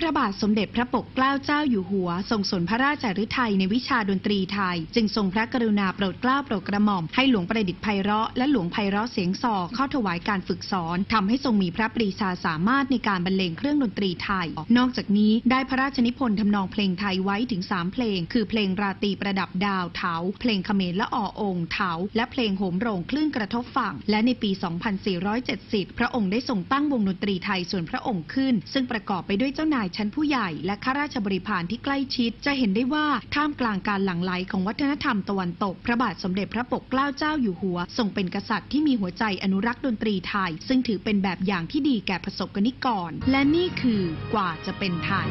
พระบาทสมเด็จพระปกเกล้าเจ้าอยู่หัว ทรงสนพระราชฤทัยในวิชาดนตรีไทย จึงทรงพระกรุณาโปรดเกล้าโปรดกระหม่อม ให้หลวงประดิษฐ์ไพเราะและหลวงไพเราะเสียงซอเข้าถวายการฝึกสอนทำให้ทรงมีพระปรีชาสามารถในการบรรเลงเครื่องดนตรีไทย นอกจากนี้ได้พระราชนิพนธ์ทำนองเพลงไทยไว้ถึง 3 เพลง คือเพลงราตรีประดับดาวเถาเพลงเขมรละออองเถาและเพลงโหมโรงคลื่นกระทบฝั่ง และในปี 2470 พระองค์ได้ทรงตั้งวงดนตรีไทยส่วนพระองค์ขึ้น ซึ่งประกอบไปด้วยเจ้านาายชั้นผู้ใหญ่และข้าราชบริพารที่ใกล้ชิด จะเห็นได้ว่าท่ามกลางการหลั่งไหลของวัฒนธรรมตะวันตก พระบาทสมเด็จพระปกเกล้าเจ้าอยู่หัว ทรงเป็นกษัตริย์ที่มีหัวใจอนุรักษ์ดนตรีไทย ซึ่งถือเป็นแบบอย่างที่ดีแก่ประสบกนิกร และนี่คือกว่าจะเป็นไทย